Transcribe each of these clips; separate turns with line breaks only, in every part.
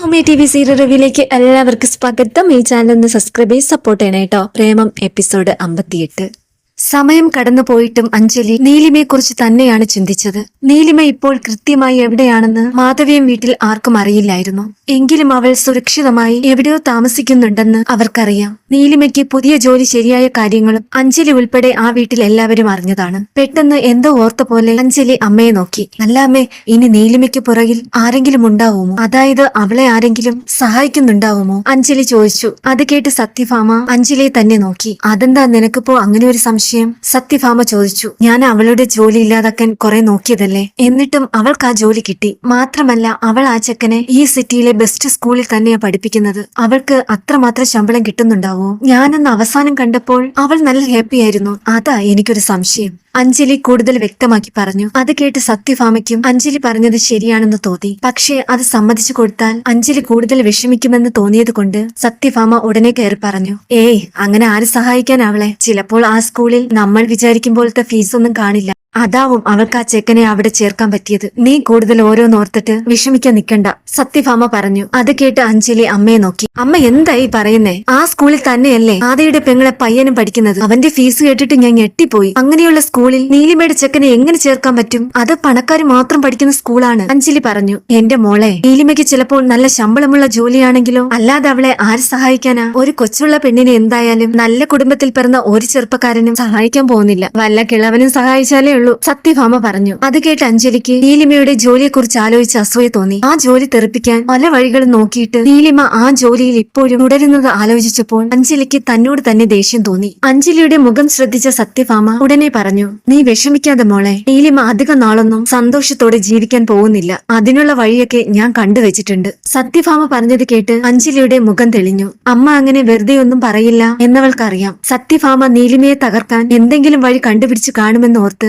ഭൂമി T V serial റിവ്യൂലേക്ക് എല്ലാവർക്കും സ്വാഗതം. ഈ ചാനൽ ഒന്ന് സബ്സ്ക്രൈബ് ചെയ്ത് സപ്പോർട്ട് ചെയ്യണം കേട്ടോ പ്രേമം എപ്പിസോഡ് അമ്പത്തിയെട്ട്. സമയം കടന്നു പോയിട്ടും അഞ്ജലി നീലിമയെക്കുറിച്ച് തന്നെയാണ് ചിന്തിച്ചത്. നീലിമ ഇപ്പോൾ കൃത്യമായി എവിടെയാണെന്ന് മാധവിയും വീട്ടിൽ ആർക്കും അറിയില്ലായിരുന്നു. എങ്കിലും അവൾ സുരക്ഷിതമായി എവിടെയോ താമസിക്കുന്നുണ്ടെന്ന് അവർക്കറിയാം. നീലിമയ്ക്ക് പുതിയ ജോലി ശരിയായ കാര്യങ്ങളും അഞ്ജലി ഉൾപ്പെടെ ആ വീട്ടിൽ എല്ലാവരും അറിഞ്ഞതാണ്. പെട്ടെന്ന് എന്തോ ഓർത്ത പോലെ അഞ്ജലി അമ്മയെ നോക്കി. അല്ല അമ്മേ ഇനി നീലിമയ്ക്ക് പുറകിൽ ആരെങ്കിലും ഉണ്ടാവുമോ? അതായത് അവളെ ആരെങ്കിലും സഹായിക്കുന്നുണ്ടാവുമോ? അഞ്ജലി ചോദിച്ചു. അത് കേട്ട് സത്യഭാമ അഞ്ജലിയെ തന്നെ നോക്കി. അതെന്താ നിനക്കിപ്പോ അങ്ങനെ ഒരു സംശയം? സത്യഭാമ ചോദിച്ചു. ഞാൻ അവളുടെ ജോലി ഇല്ലാതാക്കാൻ കുറെ നോക്കിയതല്ലേ? എന്നിട്ടും അവൾക്ക് ആ ജോലി കിട്ടി. മാത്രമല്ല അവൾ ആ ചെക്കനെ ഈ സിറ്റിയിലെ ബെസ്റ്റ് സ്കൂളിൽ തന്നെയാ പഠിപ്പിക്കുന്നത്. അവൾക്ക് അത്രമാത്രം ശമ്പളം കിട്ടുന്നുണ്ടാവോ? ഞാനെന്ന് അവസാനം കണ്ടപ്പോൾ അവൾ നല്ല ഹാപ്പി ആയിരുന്നു. അതാ എനിക്കൊരു സംശയം. അഞ്ജലി കൂടുതൽ വ്യക്തമാക്കി പറഞ്ഞു. അത് കേട്ട് സത്യഭാമയ്ക്കും അഞ്ജലി പറഞ്ഞത് ശരിയാണെന്ന് തോന്നി. പക്ഷേ അത് സമ്മതിച്ചു കൊടുത്താൽ അഞ്ജലി കൂടുതൽ വിഷമിക്കുമെന്ന് തോന്നിയത് കൊണ്ട് സത്യഭാമ ഉടനെ കയറി പറഞ്ഞു. ഏയ് അങ്ങനെ ആര് സഹായിക്കാൻ അവളെ? ചിലപ്പോൾ ആ സ്കൂളിൽ നമ്മൾ വിചാരിക്കും പോലത്തെ ഫീസൊന്നും കാണില്ല. അതാവും അവൾക്ക് ആ ചെക്കനെ അവിടെ ചേർക്കാൻ പറ്റിയത്. നീ കൂടുതൽ ഓരോന്നോർത്തിട്ട് വിഷമിക്കാൻ നിക്കണ്ട സത്യഭാമ പറഞ്ഞു. അത് കേട്ട് അഞ്ജലി അമ്മയെ നോക്കി. അമ്മ എന്തായി പറയുന്നേ? ആ സ്കൂളിൽ തന്നെയല്ലേ ആദയുടെ പെങ്ങളെ പയ്യനും പഠിക്കുന്നത്. അവന്റെ ഫീസ് കേട്ടിട്ട് ഞാൻ ഞെട്ടിപ്പോയി. അങ്ങനെയുള്ള സ്കൂളിൽ നീലിമയുടെ ചെക്കനെ എങ്ങനെ ചേർക്കാൻ പറ്റും? അത് പണക്കാർ മാത്രം പഠിക്കുന്ന സ്കൂളാണ്. അഞ്ജലി പറഞ്ഞു. എന്റെ മോളെ നീലിമയ്ക്ക് ചിലപ്പോൾ നല്ല ശമ്പളമുള്ള ജോലിയാണെങ്കിലോ? അല്ലാതെ അവളെ ആര് സഹായിക്കാനാ? ഒരു കൊച്ചുള്ള പെണ്ണിനെ എന്തായാലും നല്ല കുടുംബത്തിൽ പിറന്ന ഒരു ചെറുപ്പക്കാരനും സഹായിക്കാൻ പോകുന്നില്ല. വല്ല കിളവനും സഹായിച്ചാലേ ഉള്ളൂ. സത്യഭാമ പറഞ്ഞു. അത് കേട്ട് അഞ്ജലിക്ക് നീലിമയുടെ ജോലിയെക്കുറിച്ച് ആലോചിച്ച് അസൂയ തോന്നി. ആ ജോലി തെറിപ്പിക്കാൻ പല വഴികളും നോക്കിയിട്ട് നീലിമ ആ ജോലിയിൽ ഇപ്പോഴും തുടരുന്നത് ആലോചിച്ചപ്പോൾ അഞ്ജലിക്ക് തന്നോട് തന്നെ ദേഷ്യം തോന്നി. അഞ്ജലിയുടെ മുഖം ശ്രദ്ധിച്ച സത്യഭാമ ഉടനെ പറഞ്ഞു നീ വിഷമിക്കാതെ മോളെ. നീലിമ അധിക നാളൊന്നും സന്തോഷത്തോടെ ജീവിക്കാൻ പോകുന്നില്ല. അതിനുള്ള വഴിയൊക്കെ ഞാൻ കണ്ടുവച്ചിട്ടുണ്ട്. സത്യഭാമ പറഞ്ഞത് കേട്ട് അഞ്ജലിയുടെ മുഖം തെളിഞ്ഞു. അമ്മ അങ്ങനെ വെറുതെ ഒന്നും പറയില്ല എന്നവൾക്കറിയാം. സത്യഭാമ നീലിമയെ തകർക്കാൻ എന്തെങ്കിലും വഴി കണ്ടുപിടിച്ച് കാണുമെന്ന് ഓർത്ത്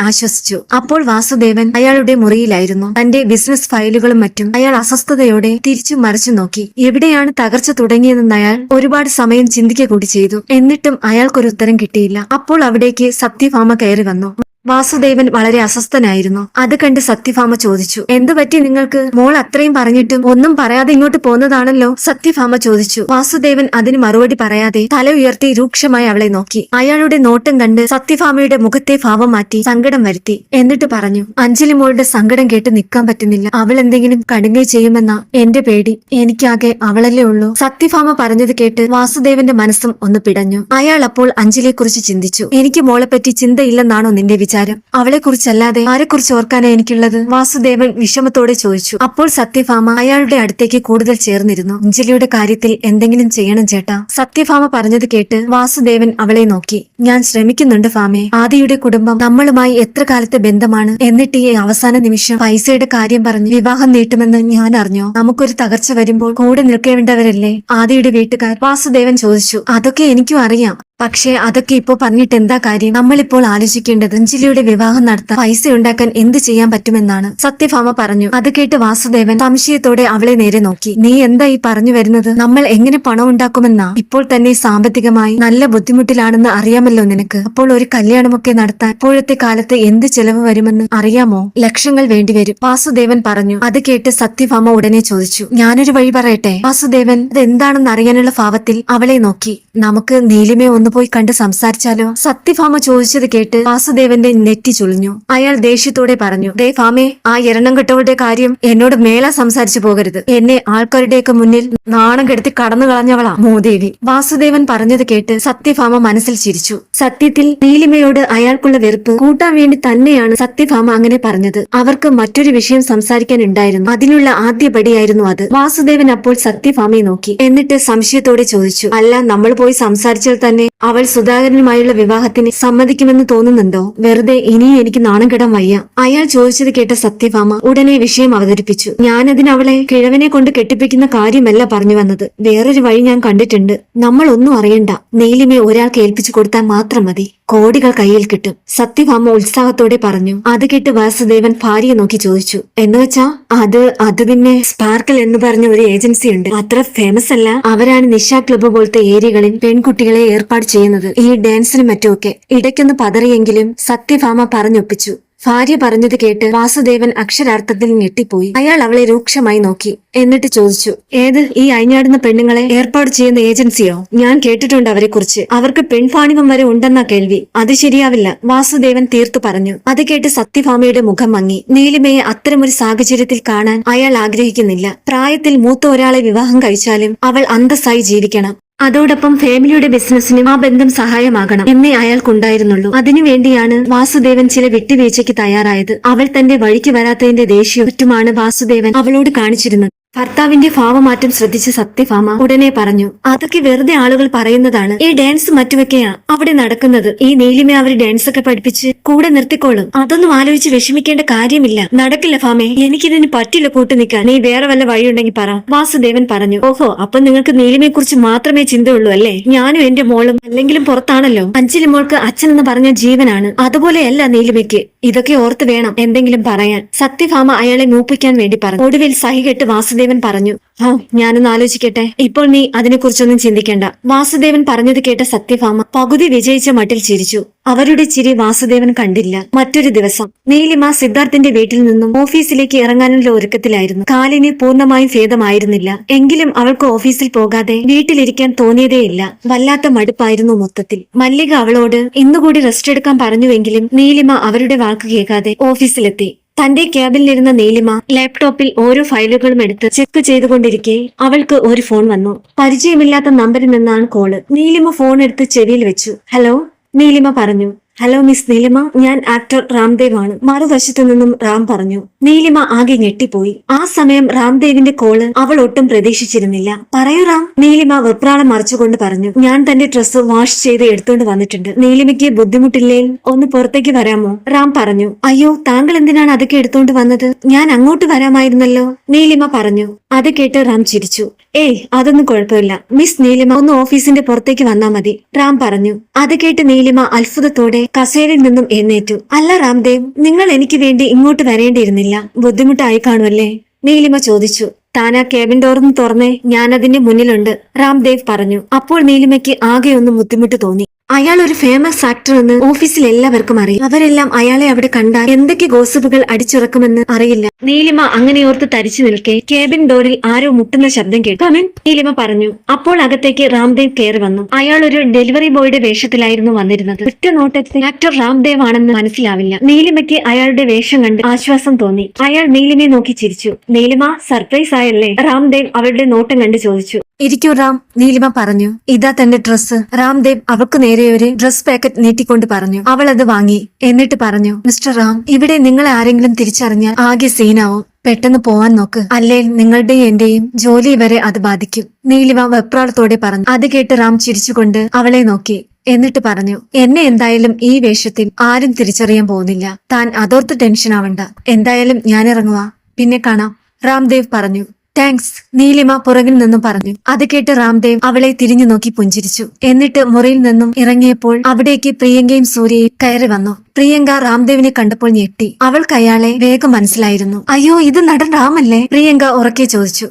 ആശ്വസിച്ചു. അപ്പോൾ വാസുദേവൻ അയാളുടെ മുറിയിലായിരുന്നു. തന്റെ ബിസിനസ് ഫയലുകളും മറ്റും അയാൾ അസ്വസ്ഥതയോടെ തിരിച്ചു മറിച്ചു നോക്കി. എവിടെയാണ് തകർച്ച തുടങ്ങിയതെന്ന് അയാൾ ഒരുപാട് സമയം ചിന്തിക്കുക കൂടി ചെയ്തു. എന്നിട്ടും അയാൾക്കൊരു ഉത്തരം കിട്ടിയില്ല. അപ്പോൾ അവിടേക്ക് സത്യഭാമ കയറി വന്നു. വാസുദേവൻ വളരെ അസ്വസ്ഥനായിരുന്നു. അത് കണ്ട് സത്യഭാമ ചോദിച്ചു എന്തു പറ്റി നിങ്ങൾക്ക്? മോൾ അത്രയും പറഞ്ഞിട്ടും ഒന്നും പറയാതെ ഇങ്ങോട്ട് പോന്നതാണല്ലോ? സത്യഭാമ ചോദിച്ചു വാസുദേവൻ അതിന് മറുപടി പറയാതെ തല ഉയർത്തി രൂക്ഷമായി അവളെ നോക്കി. അയാളുടെ നോട്ടം കണ്ട് സത്യഭാമയുടെ മുഖത്തെ ഭാവം മാറ്റി സങ്കടം വരുത്തി. എന്നിട്ട് പറഞ്ഞു അഞ്ജലി മോളുടെ സങ്കടം കേട്ട് നിൽക്കാൻ പറ്റുന്നില്ല. അവൾ എന്തെങ്കിലും കടുങ്ങി ചെയ്യുമെന്ന എന്റെ പേടി. എനിക്കാകെ അവളല്ലേ ഉള്ളൂ. സത്യഭാമ പറഞ്ഞത് കേട്ട് വാസുദേവന്റെ മനസ്സും ഒന്ന് പിടഞ്ഞു. അയാൾ അപ്പോൾ അഞ്ജലിയെക്കുറിച്ച് ചിന്തിച്ചു എനിക്ക് മോളെപ്പറ്റി ചിന്തയില്ലെന്നാണോ നിന്റെ വിചാരം? അവളെ കുറിച്ചല്ലാതെ ആരെക്കുറിച്ച് ഓർക്കാനാ എനിക്കുള്ളത്? വാസുദേവൻ വിഷമത്തോടെ ചോദിച്ചു. അപ്പോൾ സത്യഭാമ അയാളുടെ അടുത്തേക്ക് കൂടുതൽ ചേർന്നിരുന്നു. അഞ്ജലിയുടെ കാര്യത്തിൽ എന്തെങ്കിലും ചെയ്യണം ചേട്ടാ. സത്യഭാമ പറഞ്ഞത് കേട്ട് വാസുദേവൻ അവളെ നോക്കി. ഞാൻ ശ്രമിക്കുന്നുണ്ട് ഫാമെ. ആദിയുടെ കുടുംബം നമ്മളുമായി എത്ര കാലത്തെ ബന്ധമാണ്? എന്നിട്ട് ഈ അവസാന നിമിഷം പൈസയുടെ കാര്യം പറഞ്ഞ് വിവാഹം നീട്ടുമെന്ന് ഞാൻ അറിഞ്ഞോ? നമുക്കൊരു തകർച്ച വരുമ്പോൾ കൂടെ നിൽക്കേണ്ടവരല്ലേ? ആദിയുടെ വീട്ടുകാർ. വാസുദേവൻ ചോദിച്ചു. അതൊക്കെ എനിക്കും അറിയാം. പക്ഷേ അതൊക്കെ ഇപ്പോ പറഞ്ഞിട്ട് എന്താ കാര്യം? നമ്മളിപ്പോൾ ആലോചിക്കേണ്ടത് അഞ്ജലിയുടെ വിവാഹം നടത്താൻ പൈസ ഉണ്ടാക്കാൻ എന്ത് ചെയ്യാൻ പറ്റുമെന്നാണ്. സത്യഭാമ പറഞ്ഞു. അത് കേട്ട് വാസുദേവൻ സംശയത്തോടെ അവളെ നേരെ നോക്കി. നീ എന്താ ഈ പറഞ്ഞു വരുന്നത്? നമ്മൾ എങ്ങനെ പണം ഉണ്ടാക്കുമെന്നാ? ഇപ്പോൾ തന്നെ സാമ്പത്തികമായി നല്ല ബുദ്ധിമുട്ടിലാണെന്ന് അറിയാമല്ലോ നിനക്ക്. അപ്പോൾ ഒരു കല്യാണമൊക്കെ നടത്താൻ ഇപ്പോഴത്തെ കാലത്ത് എന്ത് ചെലവ് വരുമെന്ന് അറിയാമോ? ലക്ഷങ്ങൾ വേണ്ടിവരും. വാസുദേവൻ പറഞ്ഞു. അത് കേട്ട് സത്യഭാമ ഉടനെ ചോദിച്ചു. ഞാനൊരു വഴി പറയട്ടെ? വാസുദേവൻ അത് എന്താണെന്ന് അറിയാനുള്ള ഭാവത്തിൽ അവളെ നോക്കി. നമുക്ക് നീലിമയെ ഒന്ന് പോയി കണ്ട് സംസാരിച്ചാലോ? സത്യഭാമ ചോദിച്ചത് കേട്ട് വാസുദേവന്റെ നെറ്റി ചുളിഞ്ഞു. അയാൾ ദേഷ്യത്തോടെ പറഞ്ഞു ദേ ഭാമേ ആ എരണം കെട്ടവളുടെ കാര്യം എന്നോട് മേല സംസാരിച്ചു പോകരുത്. എന്നെ ആൾക്കാരുടെയൊക്കെ മുന്നിൽ നാണം കെടുത്തി കടന്നു കളഞ്ഞവളാ മോദേവി. വാസുദേവൻ പറഞ്ഞത് കേട്ട് സത്യഭാമ മനസ്സിൽ ചിരിച്ചു. സത്യത്തിൽ നീലിമയോട് അയാൾക്കുള്ള വെറുപ്പ് കൂട്ടാൻ വേണ്ടി തന്നെയാണ് സത്യഭാമ അങ്ങനെ പറഞ്ഞത്. അവർക്ക് മറ്റൊരു വിഷയം സംസാരിക്കാൻ ഉണ്ടായിരുന്നു അതിനുള്ള ആദ്യപടിയായിരുന്നു അത്. വാസുദേവൻ അപ്പോൾ സത്യഭാമയെ നോക്കി. എന്നിട്ട് സംശയത്തോടെ ചോദിച്ചു അല്ല നമ്മൾ പോയി സംസാരിച്ചാൽ തന്നെ അവൾ സുധാകരനുമായുള്ള വിവാഹത്തിന് സമ്മതിക്കുമെന്ന് തോന്നുന്നുണ്ടോ? വെറുതെ ഇനിയും എനിക്ക് നാണം കെടാൻ വയ്യ. അയാൾ ചോദിച്ചത് കേട്ട സത്യഭാമ ഉടനെ വിഷയം അവതരിപ്പിച്ചു. ഞാനതിന് അവളെ കിഴവനെ കൊണ്ട് കെട്ടിപ്പിക്കുന്ന കാര്യമല്ല പറഞ്ഞു വന്നത്. വേറൊരു വഴി ഞാൻ കണ്ടിട്ടുണ്ട്. നമ്മൾ ഒന്നും അറിയണ്ട. നീലിമയെ ഒരാൾക്ക് ഏൽപ്പിച്ചു കൊടുത്താൽ മാത്രം മതി. കോടികൾ കയ്യിൽ കിട്ടും. സത്യഭാമ ഉത്സാഹത്തോടെ പറഞ്ഞു. അത് കേട്ട് വാസുദേവൻ ഭാര്യയെ നോക്കി ചോദിച്ചു. എന്ന് വെച്ചാ അത് അത് പിന്നെ സ്പാർക്കൽ എന്ന് പറഞ്ഞ ഒരു ഏജൻസി ഉണ്ട്. അത്ര ഫേമസ് അല്ല. അവരാണ് നിശ ക്ലബ്ബ് പോലത്തെ ഏരിയകളിൽ പെൺകുട്ടികളെ ഏർപ്പാട് ചെയ്യുന്നത്. ഈ ഡാൻസിനും മറ്റുമൊക്കെ. ഇടയ്ക്കൊന്ന് പതറിയെങ്കിലും സത്യഭാമ പറഞ്ഞൊപ്പിച്ചു. ഭാര്യ പറഞ്ഞത് കേട്ട് വാസുദേവൻ അക്ഷരാർത്ഥത്തിൽ ഞെട്ടിപ്പോയി. അയാൾ അവളെ രൂക്ഷമായി നോക്കി. എന്നിട്ട് ചോദിച്ചു ഏത് ഈ അഴിഞ്ഞാടുന്ന പെണ്ണുങ്ങളെ ഏർപ്പാട് ചെയ്യുന്ന ഏജൻസിയോ? ഞാൻ കേട്ടിട്ടുണ്ട് അവരെ കുറിച്ച് അവർക്ക് പെൺഫാണിമം വരെ ഉണ്ടെന്ന കേൾവി. അത് ശരിയാവില്ല വാസുദേവൻ തീർത്തു പറഞ്ഞു. അത് കേട്ട് സത്യഭാമയുടെ മുഖം മങ്ങി. നീലിമയെ അത്തരമൊരു സാഹചര്യത്തിൽ കാണാൻ അയാൾ ആഗ്രഹിക്കുന്നില്ല. പ്രായത്തിൽ മൂത്ത ഒരാളെ വിവാഹം കഴിച്ചാലും അവൾ അന്തസ്സായി ജീവിക്കണം. അതോടൊപ്പം ഫാമിലിയുടെ ബിസിനസ്സിനും ആ ബന്ധം സഹായമാകണം എന്നേ അയാൾക്കുണ്ടായിരുന്നുള്ളൂ. അതിനുവേണ്ടിയാണ് വാസുദേവൻ ചില വിട്ടുവീഴ്ചയ്ക്ക് തയ്യാറായത്. അവൾ തന്റെ വഴിക്ക് വരാത്തതിന്റെ ദേഷ്യം മറ്റുമാണ് വാസുദേവൻ അവളോട് കാണിച്ചിരുന്നത്. ഭർത്താവിന്റെ ഭാവമാറ്റം ശ്രദ്ധിച്ച സത്യഭാമ ഉടനെ പറഞ്ഞു അതൊക്കെ വെറുതെ ആളുകൾ പറയുന്നതാണ്. ഈ ഡാൻസ് മറ്റുമൊക്കെയാ അവിടെ നടക്കുന്നത്. ഈ നീലിമ അവർ ഡാൻസ് ഒക്കെ പഠിപ്പിച്ച് കൂടെ നിർത്തിക്കോളും. അതൊന്നും ആലോചിച്ച് വിഷമിക്കേണ്ട കാര്യമില്ല. നടക്കില്ല ഫാമേ എനിക്കിതിന് പറ്റില്ല കൂട്ടു നിൽക്കാൻ. നീ വേറെ വല്ല വഴിയുണ്ടെങ്കിൽ പറ. വാസുദേവൻ പറഞ്ഞു ഓഹോ അപ്പൊ നിങ്ങൾക്ക് നീലിമയെ കുറിച്ച് മാത്രമേ ചിന്തയുള്ളൂ അല്ലേ? ഞാനും എന്റെ മോളും അല്ലെങ്കിലും പുറത്താണല്ലോ. അഞ്ചിലി മോൾക്ക് അച്ഛൻ എന്ന് പറഞ്ഞ ജീവനാണ്. അതുപോലെയല്ല നീലിമയ്ക്ക്. ഇതൊക്കെ ഓർത്ത് വേണം എന്തെങ്കിലും പറയാൻ. സത്യഭാമ അയാളെ മൂപ്പിക്കാൻ വേണ്ടി പറഞ്ഞു. ഒടുവിൽ സഹികെട്ട് വാസുദേവൻ പറഞ്ഞു. ഓ ഞാനൊന്ന് ആലോചിക്കട്ടെ. ഇപ്പോൾ നീ അതിനെക്കുറിച്ചൊന്നും ചിന്തിക്കേണ്ട. വാസുദേവൻ പറഞ്ഞത് കേട്ട സത്യഭാമ പകുതി വിജയിച്ച മട്ടിൽ ചിരിച്ചു. അവരുടെ ചിരി വാസുദേവൻ കണ്ടില്ല. മറ്റൊരു ദിവസം നീലിമ സിദ്ധാർത്ഥിന്റെ വീട്ടിൽ നിന്നും ഓഫീസിലേക്ക് ഇറങ്ങാനുള്ള ഒരുക്കത്തിലായിരുന്നു. കാലിന് പൂർണമായും ഭേദമായിരുന്നില്ല. എങ്കിലും അവൾക്ക് ഓഫീസിൽ പോകാതെ വീട്ടിലിരിക്കാൻ തോന്നിയതേയില്ല. വല്ലാത്ത മടുപ്പായിരുന്നു മൊത്തത്തിൽ. മല്ലിക അവളോട് ഇന്നുകൂടി റെസ്റ്റ് എടുക്കാൻ പറഞ്ഞുവെങ്കിലും നീലിമ അവരുടെ വാക്ക് കേൾക്കാതെ ഓഫീസിലെത്തി. തന്റെ ക്യാബിനിലിരുന്ന നീലിമ ലാപ്ടോപ്പിൽ ഓരോ ഫയലുകളും എടുത്ത് ചെക്ക് ചെയ്തുകൊണ്ടിരിക്കെ അവൾക്ക് ഒരു ഫോൺ വന്നു. പരിചയമില്ലാത്ത നമ്പറിൽ നിന്നാണ് കോൾ നീലിമ ഫോൺ എടുത്ത് ചെവിയിൽ വെച്ചു. ഹലോ നീലിമ പറഞ്ഞു. ഹലോ മിസ് നീലിമ ഞാൻ ആക്ടർ രാംദേവ് ആണ്. മറുവശത്തു നിന്നും റാം പറഞ്ഞു നീലിമ ആകെ ഞെട്ടിപ്പോയി. ആ സമയം രാംദേവിന്റെ കോൾ അവൾ ഒട്ടും പ്രതീക്ഷിച്ചിരുന്നില്ല. പറയൂ റാം. നീലിമ വെപ്രാളം മറിച്ചുകൊണ്ട് പറഞ്ഞു ഞാൻ തന്റെ ഡ്രസ്സ് വാഷ് ചെയ്ത് എടുത്തുകൊണ്ട് വന്നിട്ടുണ്ട്. നീലിമയ്ക്ക് ബുദ്ധിമുട്ടില്ലേ? ഒന്ന് പുറത്തേക്ക് വരാമോ? റാം പറഞ്ഞു അയ്യോ താങ്കൾ എന്തിനാണ് അതൊക്കെ എടുത്തുകൊണ്ട് വന്നത്? ഞാൻ അങ്ങോട്ട് വരാമായിരുന്നല്ലോ. നീലിമ പറഞ്ഞു അത് കേട്ട് റാം ചിരിച്ചു. ഏയ് അതൊന്നും കുഴപ്പമില്ല. മിസ് നീലിമ ഒന്ന് ഓഫീസിന്റെ പുറത്തേക്ക് വന്നാ മതി. റാം പറഞ്ഞു അത് കേട്ട് നീലിമ അത്ഭുതത്തോടെ കസേരയിൽ നിന്നും എഴുന്നേറ്റു. അല്ല രാംദേവ് നിങ്ങൾ എനിക്ക് വേണ്ടി ഇങ്ങോട്ട് വരേണ്ടിയിരുന്നില്ല. ബുദ്ധിമുട്ടായി കാണുമല്ലേ? നീലിമ ചോദിച്ചു. ആ കേബിൻ ഡോർന്ന് തുറന്നേ ഞാനതിന്റെ മുന്നിലുണ്ട് രാംദേവ് പറഞ്ഞു. അപ്പോൾ നീലിമയ്ക്ക് ആകെ ഒന്ന് ബുദ്ധിമുട്ട് തോന്നി. അയാൾ ഒരു ഫേമസ് ആക്ടർ എന്ന് ഓഫീസിൽ എല്ലാവർക്കും അറിയാം. അവരെല്ലാം അയാളെ അവിടെ കണ്ടാൽ എന്തൊക്കെ ഗോസിപ്പുകൾ അടിച്ചുറക്കുമെന്ന് അറിയില്ല. നീലിമ അങ്ങനെ ഓർത്ത് തരിച്ചു നിൽക്കേ. കേബിൻ ഡോറിൽ ആരോ മുട്ടുന്ന ശബ്ദം കേട്ടു. നീലിമ പറഞ്ഞു. അപ്പോൾ അകത്തേക്ക് രാംദേവ് കയറി വന്നു. അയാൾ ഒരു ഡെലിവറി ബോയുടെ വേഷത്തിലായിരുന്നു വന്നിരുന്നത്. ഒറ്റ നോട്ടത്തിൽ ആക്ടർ രാംദേവ് ആണെന്ന് മനസ്സിലാവില്ല. നീലിമയ്ക്ക് അയാളുടെ വേഷം കണ്ട് ആശ്വാസം തോന്നി. അയാൾ നീലിമയെ നോക്കി ചിരിച്ചു. നീലിമ സർപ്രൈസ് ആയല്ലേ? രാംദേവ് അവരുടെ നോട്ടം കണ്ട് ചോദിച്ചു. ഇരിക്കൂ റാം. നീലിമ പറഞ്ഞു. ഇതാ തന്റെ ഡ്രസ്സ്. രാംദേവ് അവൾക്ക് നേരെ ഒരു ഡ്രസ് പാക്കറ്റ് നീട്ടിക്കൊണ്ട് പറഞ്ഞു. അവൾ അത് വാങ്ങി. എന്നിട്ട് പറഞ്ഞു മിസ്റ്റർ റാം ഇവിടെ നിങ്ങളെ ആരെങ്കിലും തിരിച്ചറിഞ്ഞാൽ ആകെ സീനാവും. പെട്ടെന്ന് പോവാൻ നോക്ക്. അല്ലേൽ നിങ്ങളുടെയും എന്റെയും ജോലി വരെ അത് ബാധിക്കും. നീലിമ വെപ്രാളത്തോടെ പറഞ്ഞു. അത് കേട്ട് റാം ചിരിച്ചുകൊണ്ട് അവളെ നോക്കി. എന്നിട്ട് പറഞ്ഞു എന്നെ എന്തായാലും ഈ വേഷത്തിൽ ആരും തിരിച്ചറിയാൻ പോകുന്നില്ല. താൻ അതോർത്ത് ടെൻഷൻ ആവണ്ട. എന്തായാലും ഞാൻ ഇറങ്ങുക പിന്നെ കാണാം. രാംദേവ് പറഞ്ഞു താങ്ക്സ് നീലിമ പുറകിൽ നിന്നും പറഞ്ഞു. അത് കേട്ട് രാംദേവ് അവളെ തിരിഞ്ഞു നോക്കി പുഞ്ചിരിച്ചു. എന്നിട്ട് മുറിയിൽ നിന്നും ഇറങ്ങിയപ്പോൾ അവിടേക്ക് പ്രിയങ്കയും സൂര്യയും കയറി വന്നു. പ്രിയങ്ക രാംദേവിനെ കണ്ടപ്പോൾ ഞെട്ടി. അവൾക്ക് അയാളെ വേഗം മനസ്സിലായിരുന്നു. അയ്യോ ഇത് നടൻ രാമല്ലേ? പ്രിയങ്ക ഉറക്കെ ചോദിച്ചു.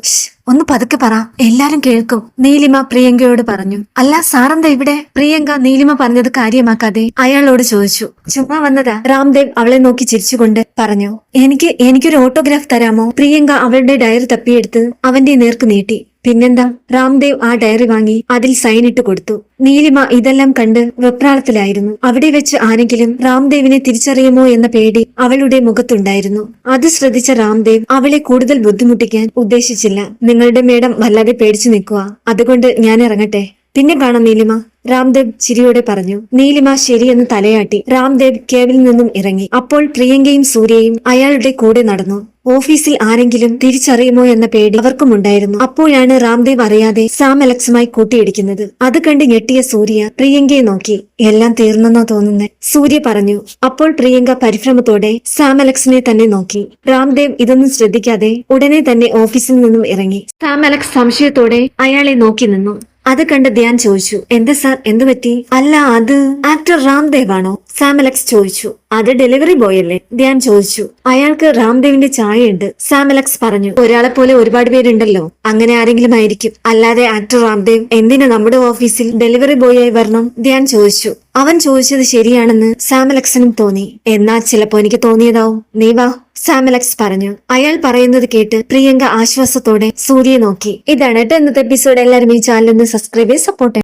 ഒന്ന് പതുക്കെ പറ. എല്ലാരും കേൾക്കും. നീലിമ പ്രിയങ്കയോട് പറഞ്ഞു. അല്ല സാറെന്താ ഇവിടെ? പ്രിയങ്ക നീലിമ പറഞ്ഞത് കാര്യമാക്കാതെ അയാളോട് ചോദിച്ചു. ചുമ്മാ വന്നതാ. രാംദേവ് അവളെ നോക്കി ചിരിച്ചുകൊണ്ട് പറഞ്ഞു. എനിക്ക് എനിക്കൊരു ഓട്ടോഗ്രാഫ് തരാമോ? പ്രിയങ്ക അവളുടെ ഡയറി തപ്പിയെടുത്ത് അവന്റെ നേർക്ക് നീട്ടി. പിന്നെന്താ? രാംദേവ് ആ ഡയറി വാങ്ങി അതിൽ സൈൻ ഇട്ട് കൊടുത്തു. നീലിമ ഇതെല്ലാം കണ്ട് വെപ്രാളത്തിലായിരുന്നു. അവിടെ വെച്ച് ആരെങ്കിലും രാംദേവിനെ തിരിച്ചറിയുമോ എന്ന പേടി അവളുടെ മുഖത്തുണ്ടായിരുന്നു. അത് ശ്രദ്ധിച്ച രാംദേവ് അവളെ കൂടുതൽ ബുദ്ധിമുട്ടിക്കാൻ ഉദ്ദേശിച്ചില്ല. നിങ്ങളുടെ മേഡം വല്ലാതെ പേടിച്ചു നിൽക്കുക അതുകൊണ്ട് ഞാൻ ഇറങ്ങട്ടെ. പിന്നെ കാണാം നീലിമ. രാംദേവ് ചിരിയോടെ പറഞ്ഞു നീലിമ ശരിയെന്ന് തലയാട്ടി രാംദേവ് കേവിൽ നിന്നും ഇറങ്ങി. അപ്പോൾ പ്രിയങ്കയും സൂര്യയും അയാളുടെ കൂടെ നടന്നു. ഓഫീസിൽ ആരെങ്കിലും തിരിച്ചറിയുമോ എന്ന പേടി അവർക്കും ഉണ്ടായിരുന്നു അപ്പോഴാണ് രാംദേവ് അറിയാതെ സാം അലക്സുമായി കൂട്ടിയിടിക്കുന്നത്. അത് കണ്ട് ഞെട്ടിയ സൂര്യ പ്രിയങ്കയെ നോക്കി. എല്ലാം തീർന്നെന്നോ തോന്നുന്നു സൂര്യ പറഞ്ഞു. അപ്പോൾ പ്രിയങ്ക പരിഭ്രമത്തോടെ സാം അലക്സിനെ തന്നെ നോക്കി. രാംദേവ് ഇതൊന്നും ശ്രദ്ധിക്കാതെ ഉടനെ തന്നെ ഓഫീസിൽ നിന്നും ഇറങ്ങി. സാം അലക്സ് സംശയത്തോടെ അയാളെ നോക്കി നിന്നു. അത് കണ്ട് ധ്യാൻ ചോദിച്ചു എന്താ സാർ? എന്തു പറ്റി? അല്ല അത് ആക്ടർ രാംദേവ് ആണോ സാമലക്സ് ചോദിച്ചു അത് ഡെലിവറി ബോയ് അല്ലേ? ധ്യാൻ ചോദിച്ചു അയാൾക്ക് രാംദേവിന്റെ ചായയുണ്ട്. സാമലക്സ് പറഞ്ഞു ഒരാളെ പോലെ ഒരുപാട് പേരുണ്ടല്ലോ അങ്ങനെ ആരെങ്കിലും ആയിരിക്കും. അല്ലാതെ ആക്ടർ രാംദേവ് എന്തിനു നമ്മുടെ ഓഫീസിൽ ഡെലിവറി ബോയ് ആയി വരണം? ധ്യാൻ ചോദിച്ചു അവൻ ചോദിച്ചത് ശരിയാണെന്ന് സാമലക്സിനും തോന്നി. എന്നാ ചിലപ്പോ എനിക്ക് തോന്നിയതാവും. നീ വാ. സാമലക്സ് പറഞ്ഞു. അയാൾ പറയുന്നത് കേട്ട് പ്രിയങ്ക ആശ്വാസത്തോടെ സൂര്യയെ നോക്കി. ഇതാണ് കേട്ടോ ഇന്നത്തെ എപ്പിസോഡ് എല്ലാവരും ഈ ചാനൽ ഒന്ന് സബ്സ്ക്രൈബ് ചെയ്ത് സപ്പോർട്ട്